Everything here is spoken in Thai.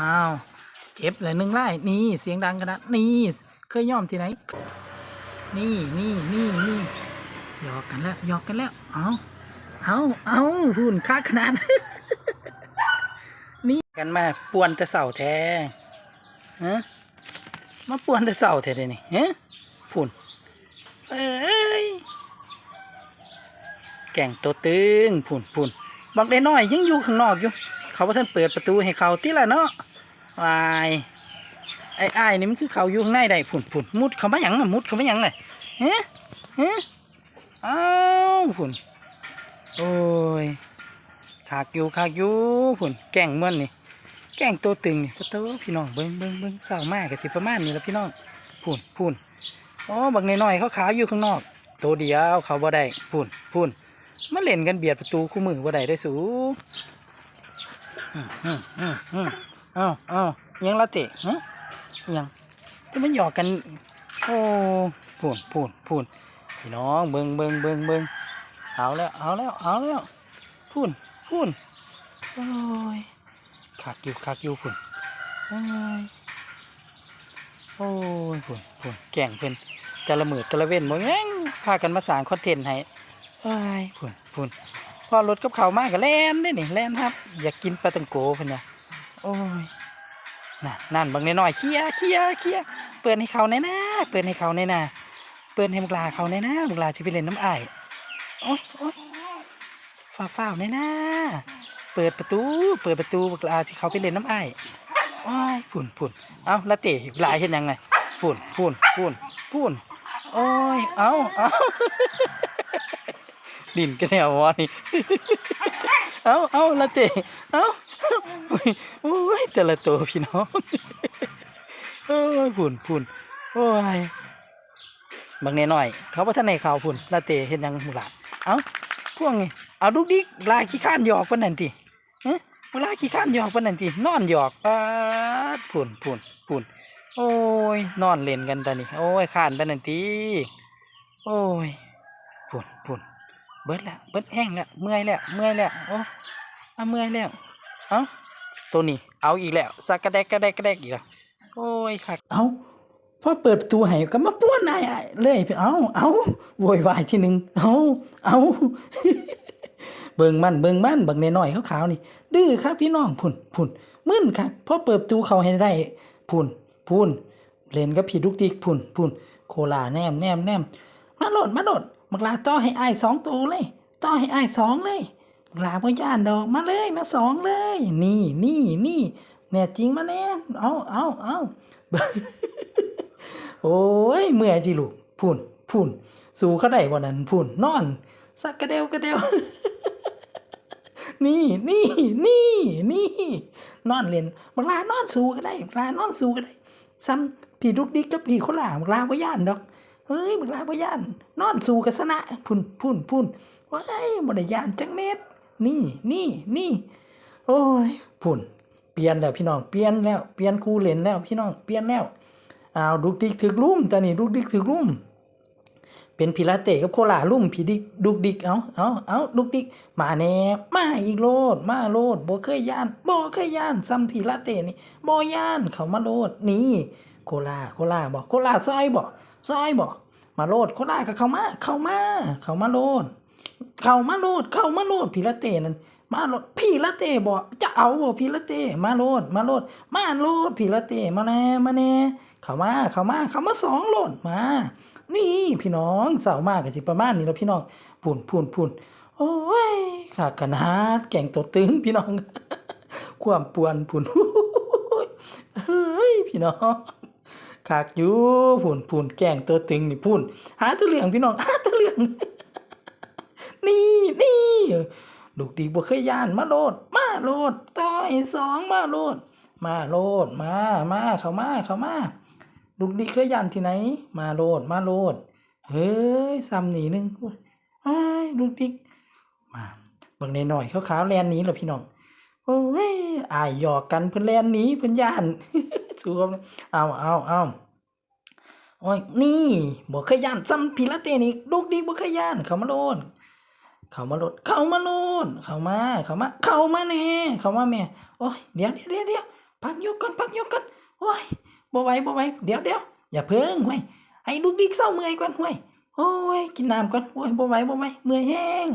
อ้าว เจ็บเลยหนึ่งไล่นี่เสียงดังกันนะนี่เคยย่อมที่ไหน นี่นี่นี่นี่หยอกกันแล้วหยอกกันแล้ว เอาเอาเอาหุ่นค่าขนาด นี่กันมาป่วนแต่เสาแท้ฮะมาป่วนแต่เสาแท้เลยนี่ฮะพุ่นเอ้ยแก่งตัวตึงพุ่นพุ่นบักได้น้อยยังอยู่ข้างนอกอยู่ เขาว่าท่านเปิดประตูให้เขาที่ละเนาะ วายไอ้ไอ้นี่มันคือเขาอยู่ข้างในได้พุ่นพุ่นมุดเขาไมาหยังน่ะมุดเขาไมาหยังเลยเฮะฮะอ้าวพุ่นโอ้ยขากอยู่ขากอยู่พุ่นแก่งเมันนี่แก่งตัวตึงนี่ประตูพี่น้องเบิ้งเบิ้งเบิ้งเศร้ามากกับจิประมาณนี้แหละพี่น้องพุ่นพุ่นอ๋อบักน้อยเขาขาวอยู่ข้างนอก ตัวเดียวเขาบ่ได้พุ่นพุ่นมาเล่นกันเบียดประตูคู่มือบ่ได้ได้สูอืมอืมอืม เอ้าเอ้ายังละเตะฮะยังที่มันหยอกกันโอ้พุ่นพุ่นพุ่นพี่น้องเบิงเบิงเบิงเบิงเอาแล้วเอาแล้วเอาแล้วพุ่นพุ่นโอ้ยคักอยู่คักอยู่พุ่นโอ้ยโอ้ยพุ่นพุ่นแก่งเพิ่นแต่ละมือแต่ละเว้นบ่แม่งพากันมาสร้างคอนเทนต์ให้เอ้ยพุ่นพุ่นพอรถกับเขาวมากก็แล่นได้นี่แล่นครับ อยากกินปลาตังโกเพิ่นน่ะ โอ้ยน่ะนั่นบางน้อยเคียร์เคียร์เคียร์เปิดให้เขาแน่นะเปิดให้เขาแน่นะเปิดให้มุกลาเขาแน่นะมุกลาสิไปเล่นน้ำอ้ายโอ้ยโอ้ยฟ้าวๆแน่นะเปิดประตู เปิดประตูบักลาที่เขาไปเล่นน้ำไอ้ายว้ยพุ่นพุ่นเอาละเตะลายเห็นยังไงพุ่นพุ่นพุ่นพุ่นโอ้ยเอาเอาดินกันแนววะนี่ เอาเอาละเตะเอาโอ้ยแต่ละตัวพี่น้องโอ้ยพุ่นพุ่นโอ้ยบางแน่หน่อย เขาว่าท่านในข่าวพุ่นละเตะเห็นยังหมูหลาเอาพวกนี้เอาลูกดิกลายขี้ข้านหยอกปานนั่นติเอ๊ะเวลาขี้ข้านหยอกปานนันทีนอนหยอกปาดผุนผุนผุนโอ้ยนอนเล่นกันตอนนี้โอ้ยข้านปานนันทีโอ้ยผุนผุน เบิดแล้วเบิดแห้งแล้วเมื่อยแล้วเมื่อยแล้วโอ้เอาเมื่อยแล้วเอ้าตัวนี้เอาอีกแล้วสักกระแดกกระแดกกระแดกอีกแล้วโอ้ยคักเอาพอเปิดประตูให้ก็มาป้วนนายเลยเอาเอาโวยวายทีหนึ่งเอาเอาเบิ่งมันเบิ่งมันเบิ่งน้อยขาวๆนี่ ดื้อครับพี่น้องพุ่นพุ่นมึนครับพอเปิดประตูเขาให้ได้พุ่นพุ่นเล่นกับพี่ดุกดิกพุ่นพุ่นโคลาแนมแนมแนมมาโหลดมาโหลด มักลาต่อให้อ้ายสองตัวเลย ต่อให้อ้ายสองเลยมักลาบ่ย่านดอกมาเลยมาสองเลย นี่นี่นี่แน่จริงมาแน่เอาเอาเอาโอ้ยเมื่อยจีลูกพุ่นพุ่นสู่เขาได้บ่นั้นพุ่นนอน สักกระเดวกระเดวนี่นี่นี่นี่นอนเล่นบางลานอนสู้ก็ได้บางลานอนสู้ก็ได้ ซ้ำพี่ดุกดิกกับพี่คนหลาบางลาบ่ย่านดอก เฮ้ยบางลาบ่ย่านนอนสู้กับสนะพุ่นพุ่นพุ่นว้ายบ่ได้ย่านจังเม็ดนี่นี่นี่โอ้ยพุ่นเปลี่ยนแล้วพี่น้องเปลี่ยนแล้วเปลี่ยนครูเล่นแล้วพี่น้องเปลี่ยนแล้วอ้าวดุกดิกถึกลุ่มตอนนี้ดุกดิกถึกลุ่มเป็นพิลาเตกับโคลาลุ่มพีดิกดุกดิกเอาเอาเอาดุกดิกมาแน่มาอีกโลด มาโลดบ่เคยย่านบ่เคยย่านซัมพิลาเตนี่บ่ย่านเขามาโลดนี่โคลาโคลาบอกโคลาซอยบ่ ซอยบ่มาโลดโคลาก็เข้ามา เข้ามา เข้ามาโลด เข้ามาโลด เข้ามาโลดพิลาเตนั่นมาโลดพิลาเตบอกจะเอาบ่พิลาเตมาโลด มาโลด มาโลดพิลาเตมาแน่มาแน่เข้ามา เข้ามา เข้ามาสองโลดมา นี่พี่น้องสาวมากกับสิประมาณนี้แล้วพี่น้องพูนพูนพูนโอ้ยขาขนาดแก่งตัวตึงพี่น้อง ความปวนพูนเฮ้ยพี่น้อง ขากอยู่พูนพูนแก่งตัวตึงนี่พูนหาตัวเหลืองพี่น้องหาตัวเหลือง นี่นี่ลูกดีบ่เคยย่านมาโลด มาโลดต่อยสองมาโลด มาโลดมามาเข้ามาเข้ามาลูกดิกเคยยันที่ไหน มาโลดมาโลดเฮ้ยซ้ำหนีนึงไอ้ลูกดิกมาเบิ่งในหน่อยๆขาวๆแลนนี้เหรอพี่น้องโอ้ยอายหยอกกันเพิ่นแลนนี้เพิ่นย่าน สู้กับเอาเอาเอาโอ้ยนี่บ่เคยย่านซ้ำพีละเตนี่ลูกดิกบ่เคยย่านเขามาโลดเขามาโลดเขามาโลดเขามาเขามาเขามาแน่เขามาแม่โอ้ยเดี๋ยวเดี๋ยวเดี๋ยวเดี๋ยวพักยกก่อนพักยกก่อนโอ้ยบ่ไหวบ่ไหวเดี๋ยวเดี๋ยวอย่าเพิ่งห้วยให้ลูกดิกเศร้าเมื่อยก่อนห้วยโอ้ยกินน้ำก่อนโอ้ยบ่ไหวบ่ไหวเมื่อยแห้ง